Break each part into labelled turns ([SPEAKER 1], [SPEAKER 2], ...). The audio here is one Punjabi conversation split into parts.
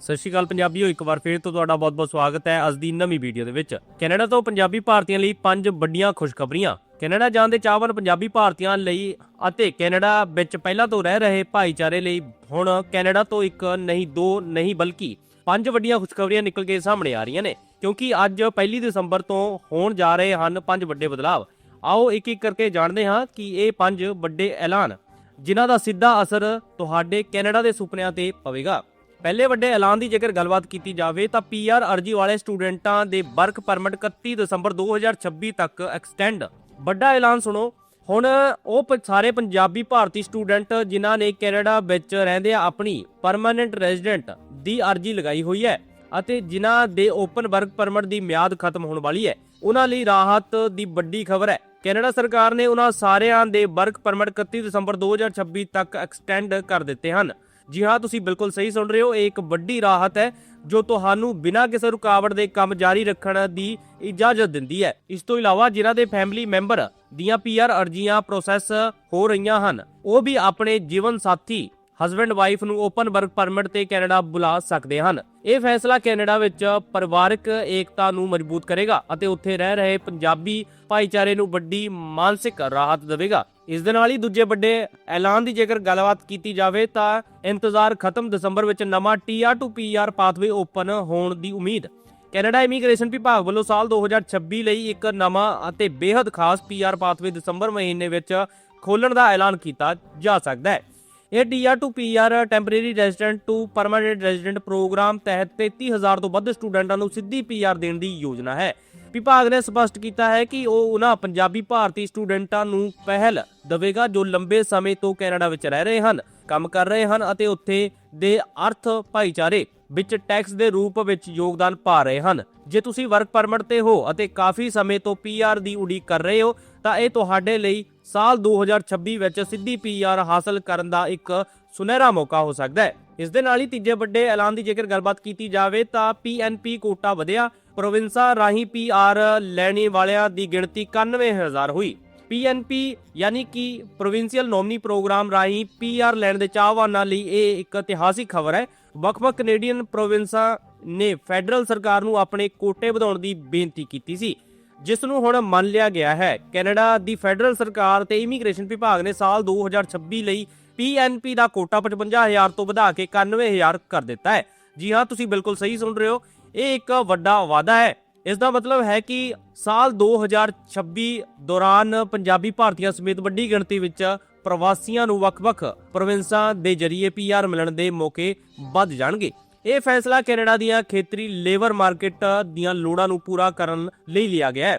[SPEAKER 1] ਸਤਿ ਸ਼੍ਰੀ ਅਕਾਲ ਪੰਜਾਬੀਓ, ਇੱਕ ਵਾਰ ਫੇਰ ਤੋਂ ਤੁਹਾਡਾ ਬਹੁਤ-ਬਹੁਤ ਸਵਾਗਤ ਹੈ ਅੱਜ ਦੀ ਨਵੀਂ ਵੀਡੀਓ ਦੇ ਵਿੱਚ। ਕੈਨੇਡਾ ਤੋਂ ਪੰਜਾਬੀ ਭਾਰਤੀਆਂ ਲਈ ਪੰਜ ਵੱਡੀਆਂ ਖੁਸ਼ਖਬਰੀਆਂ। ਕੈਨੇਡਾ ਜਾਣ ਦੇ ਚਾਹਵਾਨ ਪੰਜਾਬੀ ਭਾਰਤੀਆਂ ਲਈ ਅਤੇ ਕੈਨੇਡਾ ਵਿੱਚ ਪਹਿਲਾਂ ਤੋਂ ਰਹਿ ਰਹੇ ਭਾਈਚਾਰੇ ਲਈ ਹੁਣ ਕੈਨੇਡਾ ਤੋਂ ਇੱਕ ਨਹੀਂ, ਦੋ ਨਹੀਂ, ਬਲਕਿ ਪੰਜ ਵੱਡੀਆਂ ਖੁਸ਼ਖਬਰੀਆਂ ਨਿਕਲ ਕੇ ਸਾਹਮਣੇ ਆ ਰਹੀਆਂ ਨੇ। ਕਿਉਂਕਿ ਅੱਜ 1 ਦਸੰਬਰ ਤੋਂ ਹੋਣ ਜਾ ਰਹੇ ਹਨ ਪੰਜ ਵੱਡੇ ਬਦਲਾਵ। ਆਓ ਇੱਕ ਇੱਕ ਕਰਕੇ ਜਾਣਦੇ ਹਾਂ ਕਿ ਇਹ ਪੰਜ ਵੱਡੇ ਐਲਾਨ ਜਿਨ੍ਹਾਂ ਦਾ ਸਿੱਧਾ ਅਸਰ ਤੁਹਾਡੇ ਕੈਨੇਡਾ ਦੇ ਸੁਪਨਿਆਂ ਤੇ ਪਵੇਗਾ। ਪਹਿਲੇ ਵੱਡੇ ਐਲਾਨ ਦੀ ਜੇਕਰ ਗੱਲਬਾਤ ਕੀਤੀ ਜਾਵੇ ਤਾਂ ਪੀਆਰ ਅਰਜੀ ਵਾਲੇ ਸਟੂਡੈਂਟਾਂ ਦੇ ਵਰਕ ਪਰਮਿਟ 31 ਦਸੰਬਰ 2026 ਤੱਕ ਐਕਸਟੈਂਡ। ਵੱਡਾ ਐਲਾਨ ਸੁਣੋ, ਹੁਣ ਉਹ ਸਾਰੇ ਪੰਜਾਬੀ ਭਾਰਤੀ ਸਟੂਡੈਂਟ ਜਿਨ੍ਹਾਂ ਨੇ ਕੈਨੇਡਾ ਵਿੱਚ ਰਹਿੰਦੇ ਆ, ਆਪਣੀ ਪਰਮਾਨੈਂਟ ਰੈਜ਼ੀਡੈਂਟ ਦੀ ਅਰਜੀ ਲਗਾਈ ਹੋਈ ਹੈ ਅਤੇ ਜਿਨ੍ਹਾਂ ਦੇ ਓਪਨ ਵਰਕ ਪਰਮਿਟ ਦੀ ਮਿਆਦ ਖਤਮ ਹੋਣ ਵਾਲੀ ਹੈ, ਉਹਨਾਂ ਲਈ ਰਾਹਤ ਦੀ ਵੱਡੀ ਖਬਰ ਹੈ। ਕੈਨੇਡਾ ਸਰਕਾਰ ਨੇ ਉਹਨਾਂ ਸਾਰਿਆਂ ਦੇ ਵਰਕ ਪਰਮਿਟ 31 ਦਸੰਬਰ 2026 ਤੱਕ ਐਕਸਟੈਂਡ ਕਰ ਦਿੱਤੇ ਹਨ। ਜੀ ਹਾਂ, ਤੁਸੀਂ ਬਿਲਕੁਲ ਸਹੀ ਸੁਣ ਰਹੇ ਹੋ। ਇਹ ਇੱਕ ਵੱਡੀ ਰਾਹਤ ਹੈ, ਜੋ ਤੁਹਾਨੂੰ ਬਿਨਾਂ ਕਿਸੇ ਰੁਕਾਵਟ ਦੇ ਕੰਮ ਜਾਰੀ ਰੱਖਣ ਦੀ ਇਜਾਜ਼ਤ ਦਿੰਦੀ ਹੈ। ਇਸ ਤੋਂ ਇਲਾਵਾ ਜਿਨ੍ਹਾਂ ਦੇ ਫੈਮਿਲੀ ਮੈਂਬਰ ਦੀਆਂ ਪੀਆਰ ਅਰਜ਼ੀਆਂ ਪ੍ਰੋਸੈਸ ਹੋ ਰਹੀਆਂ ਹਨ, ਉਹ ਵੀ ਆਪਣੇ ਜੀਵਨ ਸਾਥੀ ਹਸਬੰਡ ਵਾਈਫ ਨੂੰ ਓਪਨ ਵਰਕ ਪਰਮਿਟ ਤੇ ਕੈਨੇਡਾ ਬੁਲਾ ਸਕਦੇ ਹਨ। ਇਹ ਫੈਸਲਾ ਕੈਨੇਡਾ ਵਿੱਚ ਪਰਿਵਾਰਕ ਏਕਤਾ ਨੂੰ ਮਜ਼ਬੂਤ ਕਰੇਗਾ ਅਤੇ ਉੱਥੇ ਰਹਿ ਰਹੇ ਪੰਜਾਬੀ ਭਾਈਚਾਰੇ ਨੂੰ ਵੱਡੀ ਮਾਨਸਿਕ ਰਾਹਤ ਦੇਵੇਗਾ। ਇਸ ਦੇ ਨਾਲ ਹੀ ਦੂਜੇ ਵੱਡੇ ਐਲਾਨ ਦੀ ਜੇਕਰ ਗੱਲਬਾਤ ਕੀਤੀ ਜਾਵੇ ਤਾਂ ਇੰਤਜ਼ਾਰ ਖਤਮ ਦਸੰਬਰ ਵਿੱਚ ਨਵਾਂ TR to PR pathway open ਹੋਣ ਦੀ ਉਮੀਦ। ਕੈਨੇਡਾ ਇਮੀਗ੍ਰੇਸ਼ਨ ਵਿਭਾਗ ਵੱਲੋਂ ਸਾਲ 2026 ਲਈ ਇੱਕ ਨਵਾਂ ਅਤੇ ਬੇहद ਖਾਸ ਪੀਆਰ ਪਾਥਵੇ ਦਸੰਬਰ ਮਹੀਨੇ ਵਿੱਚ ਖੋਲਣ ਦਾ ਐਲਾਨ ਕੀਤਾ ਜਾ ਸਕਦਾ ਹੈ। ਇਹ TR to PR temporary resident to permanent resident programme ਤਹਿਤ 33000 ਤੋਂ ਵੱਧ ਸਟੂਡੈਂਟਾਂ ਨੂੰ ਸਿੱਧੀ ਪੀਆਰ ਦੇਣ ਦੀ ਯੋਜਨਾ ਹੈ। ਵਿਭਾਗ ਨੇ ਸਪਸ਼ਟ ਕੀਤਾ ਹੈ ਕਿ ਉਹ ਉਹਨਾਂ ਪੰਜਾਬੀ ਭਾਰਤੀ ਸਟੂਡੈਂਟਾਂ ਨੂੰ ਪਹਿਲ ਦੇਵੇਗਾ ਜੋ ਲੰਬੇ ਸਮੇਂ ਤੋਂ ਕੈਨੇਡਾ ਵਿੱਚ ਰਹਿ ਰਹੇ ਹਨ, ਕੰਮ ਕਰ ਰਹੇ ਹਨ ਅਤੇ ਉੱਥੇ ਦੇ ਅਰਥ ਭਾਈਚਾਰੇ ਵਿੱਚ ਟੈਕਸ ਦੇ ਰੂਪ ਵਿੱਚ ਯੋਗਦਾਨ ਪਾ ਰਹੇ ਹਨ। ਜੇ ਤੁਸੀਂ ਵਰਕ ਪਰਮਿਟ ਤੇ ਹੋ ਅਤੇ ਕਾਫੀ ਸਮੇਂ ਤੋਂ ਪੀਆਰ ਦੀ ਉਡੀਕ ਕਰ ਰਹੇ ਹੋ, ਤਾਂ ਇਹ ਤੁਹਾਡੇ ਲਈ ਸਾਲ 2026 ਵਿੱਚ ਸਿੱਧੀ ਪੀਆਰ ਹਾਸਲ ਕਰਨ ਦਾ ਇੱਕ ਸੁਨਹਿਰਾ ਮੌਕਾ ਹੋ ਸਕਦਾ ਹੈ। ਇਸ ਦੇ ਨਾਲ ਹੀ ਤੀਜੇ ਵੱਡੇ ਐਲਾਨ ਦੀ ਜੇਕਰ ਗੱਲਬਾਤ ਕੀਤੀ ਜਾਵੇ ਤਾਂ ਪੀਐਨਪੀ ਕੋਟਾ ਵਧਿਆ। ਪ੍ਰੋਵਿੰਸਾਂ ਰਾਹੀਂ ਪੀਆਰ ਲੈਣੇ ਵਾਲਿਆਂ ਦੀ ਗਿਣਤੀ 91000 ਹੋਈ। ਪੀਐਨਪੀ ਯਾਨੀ ਕਿ ਪ੍ਰੋਵਿੰਸ਼ੀਅਲ ਨੋਮਨੀ ਪ੍ਰੋਗਰਾਮ ਰਾਹੀਂ ਪੀਆਰ ਲੈਣ ਦੇ ਚਾਹਵਾਨਾਂ ਲਈ ਇਹ ਇੱਕ ਇਤਿਹਾਸਿਕ ਖਬਰ ਹੈ। ਵੱਖ-ਵੱਖ ਕੈਨੇਡੀਅਨ ਪ੍ਰੋਵਿੰਸਾਂ ਨੇ ਫੈਡਰਲ ਸਰਕਾਰ ਨੂੰ ਆਪਣੇ ਕੋਟੇ ਵਧਾਉਣ ਦੀ ਬੇਨਤੀ ਕੀਤੀ ਸੀ। ਜਿਸ ਨੂੰ ਹੁਣ ਮੰਨ ਲਿਆ ਗਿਆ ਹੈ। ਕੈਨੇਡਾ ਦੀ ਫੈਡਰਲ ਸਰਕਾਰ ਤੇ ਇਮੀਗ੍ਰੇਸ਼ਨ ਵਿਭਾਗ ਨੇ ਸਾਲ 2026 ਲਈ ਪੀਐਨਪੀ ਦਾ ਕੋਟਾ 55000 ਤੋਂ ਵਧਾ ਕੇ 91000 ਕਰ ਦਿੱਤਾ ਹੈ। ਜੀ ਹਾਂ, ਤੁਸੀਂ ਬਿਲਕੁਲ ਸਹੀ ਸੁਣ ਰਹੇ ਹੋ। ਇਹ ਇੱਕ ਵੱਡਾ ਵਾਅਦਾ ਹੈ। ਇਸ ਦਾ ਮਤਲਬ ਹੈ ਕਿ ਸਾਲ 2026 ਦੌਰਾਨ ਪੰਜਾਬੀ ਭਾਰਤੀਆਂ ਸਮੇਤ ਵੱਡੀ ਗਿਣਤੀ ਵਿੱਚ ਪ੍ਰਵਾਸੀਆਂ ਨੂੰ ਵੱਖ-ਵੱਖ ਪ੍ਰੋਵਿੰਸਾਂ ਦੇ ਜ਼ਰੀਏ ਪੀਆਰ ਮਿਲਣ ਦੇ ਮੌਕੇ ਵੱਧ ਜਾਣਗੇ। ਇਹ ਫੈਸਲਾ ਕੈਨੇਡਾ ਦੀਆਂ ਖੇਤਰੀ ਲੇਬਰ ਮਾਰਕੀਟ ਦੀਆਂ ਲੋੜਾਂ ਨੂੰ ਪੂਰਾ ਕਰਨ ਲਈ ਲਿਆ ਗਿਆ ਹੈ।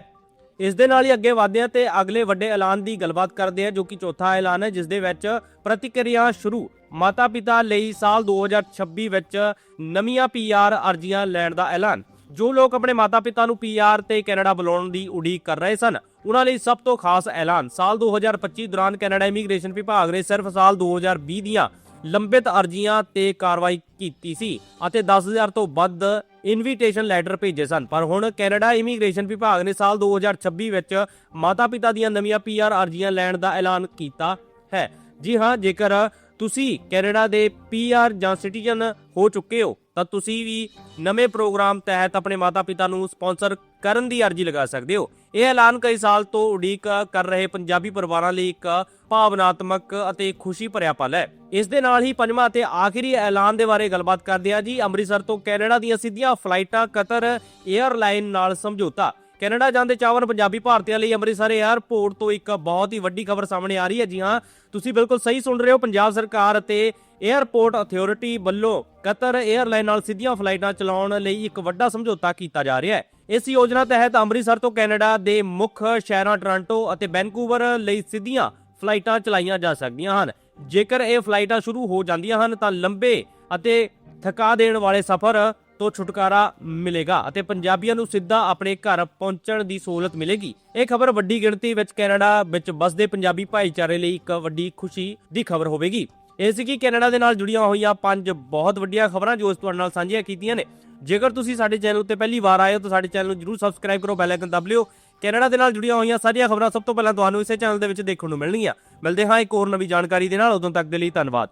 [SPEAKER 1] ਇਸ ਦੇ ਨਾਲ ਹੀ ਅੱਗੇ ਵਧਦੇ ਹਾਂ ਤੇ ਅਗਲੇ ਵੱਡੇ ਐਲਾਨ ਦੀ ਗੱਲਬਾਤ ਕਰਦੇ ਹਾਂ, ਜੋ ਕਿ ਚੌਥਾ ਐਲਾਨ ਹੈ, ਜਿਸ ਦੇ ਵਿੱਚ ਪ੍ਰਤੀਕਿਰਿਆ ਸ਼ੁਰੂ। ਮਾਤਾ ਪਿਤਾ ਲਈ ਸਾਲ 2026 ਵਿੱਚ ਨਵੀਆਂ ਪੀਆਰ ਅਰਜ਼ੀਆਂ ਲੈਣ ਦਾ ਐਲਾਨ। ਜੋ ਲੋਕ ਆਪਣੇ ਮਾਤਾ ਪਿਤਾ ਨੂੰ ਪੀਆਰ ਤੇ ਕੈਨੇਡਾ ਬੁਲਾਉਣ ਦੀ ਉਡੀਕ ਕਰ ਰਹੇ ਸਨ, ਉਹਨਾਂ ਲਈ ਸਭ ਤੋਂ ਖਾਸ ਐਲਾਨ। ਸਾਲ 2025 ਦੌਰਾਨ ਕੈਨੇਡਾ ਇਮੀਗ੍ਰੇਸ਼ਨ ਵਿਭਾਗ ਨੇ ਸਿਰਫ ਸਾਲ 2020 ਦੀਆਂ ਲੰਬਿਤ ਅਰਜ਼ੀਆਂ ਤੇ ਕਾਰਵਾਈ ਕੀਤੀ ਸੀ ਅਤੇ 10000 ਤੋਂ ਵੱਧ ਇਨਵੀਟੇਸ਼ਨ ਲੈਟਰ ਭੇਜੇ ਸਨ। ਪਰ ਹੁਣ ਕੈਨੇਡਾ ਇਮੀਗ੍ਰੇਸ਼ਨ ਵਿਭਾਗ ਨੇ ਸਾਲ 2026 ਵਿੱਚ ਮਾਤਾ-ਪਿਤਾ ਦੀਆਂ ਨਵੀਆਂ ਪੀਆਰ ਅਰਜ਼ੀਆਂ ਲੈਣ ਦਾ ਐਲਾਨ ਕੀਤਾ ਹੈ। ਜੀ ਹਾਂ, ਜੇਕਰ ਤੁਸੀਂ ਕੈਨੇਡਾ ਦੇ ਪੀਆਰ ਜਾਂ ਸਿਟੀਜ਼ਨ ਹੋ ਚੁੱਕੇ ਹੋ ਤਾਂ ਤੁਸੀਂ ਵੀ ਨਵੇਂ ਪ੍ਰੋਗਰਾਮ ਤਹਿਤ ਆਪਣੇ ਮਾਤਾ-ਪਿਤਾ ਨੂੰ ਸਪਾਂਸਰ ਕਰਨ ਦੀ ਅਰਜ਼ੀ ਲਗਾ ਸਕਦੇ ਹੋ। ਇਹ ਐਲਾਨ ਕਈ ਸਾਲ ਤੋਂ ਉਡੀਕ ਕਰ ਰਹੇ ਪੰਜਾਬੀ ਪਰਿਵਾਰਾਂ ਲਈ ਇੱਕ ਭਾਵਨਾਤਮਕ ਅਤੇ ਖੁਸ਼ੀ ਭਰਿਆ ਪਲ ਹੈ। ਇਸ ਦੇ ਨਾਲ ਹੀ ਪੰਜਵਾਂ ਅਤੇ ਆਖਰੀ ਐਲਾਨ ਦੇ ਬਾਰੇ ਗੱਲਬਾਤ ਕਰਦੇ ਹਾਂ ਜੀ। ਅੰਮ੍ਰਿਤਸਰ ਤੋਂ ਕੈਨੇਡਾ ਦੀਆਂ ਸਿੱਧੀਆਂ ਫਲਾਈਟਾਂ ਕਤਰ 에ਅਰਲਾਈਨ ਨਾਲ ਸਮਝੌਤਾ। ਕੈਨੇਡਾ ਜਾਂਦੇ ਚਾਹਵਨ ਪੰਜਾਬੀ ਭਾਰਤੀਆਂ ਲਈ ਅੰਮ੍ਰਿਤਸਰ 에ਅਰਪੋਰਟ ਤੋਂ ਇੱਕ ਬਹੁਤ ਹੀ ਵੱਡੀ ਖਬਰ ਸਾਹਮਣੇ ਆ ਰਹੀ ਹੈ। ਜੀ ਹਾਂ, ਤੁਸੀਂ ਬਿਲਕੁਲ ਸਹੀ ਸੁਣ ਰਹੇ ਹੋ। ਪੰਜਾਬ ਸਰਕਾਰ ਅਤੇ 에ਅਰਪੋਰਟ ਅਥਾਰਟੀ ਵੱਲੋਂ ਕਤਰ 에ਅਰਲਾਈਨ ਨਾਲ ਸਿੱਧੀਆਂ ਫਲਾਈਟਾਂ ਚਲਾਉਣ ਲਈ ਇੱਕ ਵੱਡਾ ਸਮਝੌਤਾ ਕੀਤਾ ਜਾ ਰਿਹਾ ਹੈ। ਇਸ ਯੋਜਨਾ ਤਹਿਤ ਅੰਮ੍ਰਿਤਸਰ ਤੋਂ ਕੈਨੇਡਾ ਦੇ ਮੁੱਖ ਸ਼ਹਿਰਾਂ ਟੋਰਾਂਟੋ ਅਤੇ ਵੈਨਕੂਵਰ ਲਈ ਸਿੱਧੀਆਂ ਫਲਾਈਟਾਂ ਚਲਾਈਆਂ ਜਾ ਸਕਦੀਆਂ ਹਨ। ਜੇਕਰ ਇਹ ਫਲਾਈਟਾਂ ਸ਼ੁਰੂ ਹੋ ਜਾਂਦੀਆਂ ਹਨ, ਤਾਂ ਲੰਬੇ ਅਤੇ ਥਕਾ ਦੇਣ ਵਾਲੇ ਸਫ਼ਰ ਤੋਂ ਛੁਟਕਾਰਾ ਮਿਲੇਗਾ ਅਤੇ ਪੰਜਾਬੀਆਂ ਨੂੰ ਸਿੱਧਾ ਆਪਣੇ ਘਰ ਪਹੁੰਚਣ ਦੀ ਸਹੂਲਤ ਮਿਲੇਗੀ। ਇਹ ਖਬਰ ਵੱਡੀ ਗਿਣਤੀ ਵਿੱਚ ਕੈਨੇਡਾ ਵਿੱਚ ਵੱਸਦੇ ਪੰਜਾਬੀ ਭਾਈਚਾਰੇ ਲਈ ਇੱਕ ਵੱਡੀ ਖੁਸ਼ੀ ਦੀ ਖਬਰ ਹੋਵੇਗੀ। ਇਹ ਸੀ ਕਿ ਕੈਨੇਡਾ ਦੇ ਨਾਲ ਜੁੜੀਆਂ ਹੋਈਆਂ ਪੰਜ ਬਹੁਤ ਵੱਡੀਆਂ ਖਬਰਾਂ ਜੋ ਇਸ ਤੁਹਾਡੇ ਨਾਲ ਸਾਂਝੀਆਂ ਕੀਤੀਆਂ ਨੇ। ਜੇਕਰ ਤੁਸੀਂ ਸਾਡੇ ਚੈਨਲ ਉੱਤੇ ਪਹਿਲੀ ਵਾਰ ਆਏ ਹੋ ਤਾਂ ਸਾਡੇ ਚੈਨਲ ਨੂੰ ਜਰੂਰ ਸਬਸਕ੍ਰਾਈਬ ਕਰੋ ਬੈਲ ਆਈਕਨ ਦਬ ਲਿਓ। ਕੈਨੇਡਾ ਦੇ ਨਾਲ ਜੁੜੀਆਂ ਹੋਈਆਂ ਸਾਰੀਆਂ ਖਬਰਾਂ ਸਭ ਤੋਂ ਪਹਿਲਾਂ ਤੁਹਾਨੂੰ ਇਸੇ ਚੈਨਲ ਦੇ ਵਿੱਚ ਦੇਖਣ ਨੂੰ ਮਿਲਣਗੀਆਂ। ਮਿਲਦੇ ਹਾਂ ਇੱਕ ਹੋਰ ਨਵੀਂ ਜਾਣਕਾਰੀ ਦੇ ਨਾਲ। ਉਦੋਂ ਤੱਕ ਦੇ ਲਈ ਧੰਨਵਾਦ।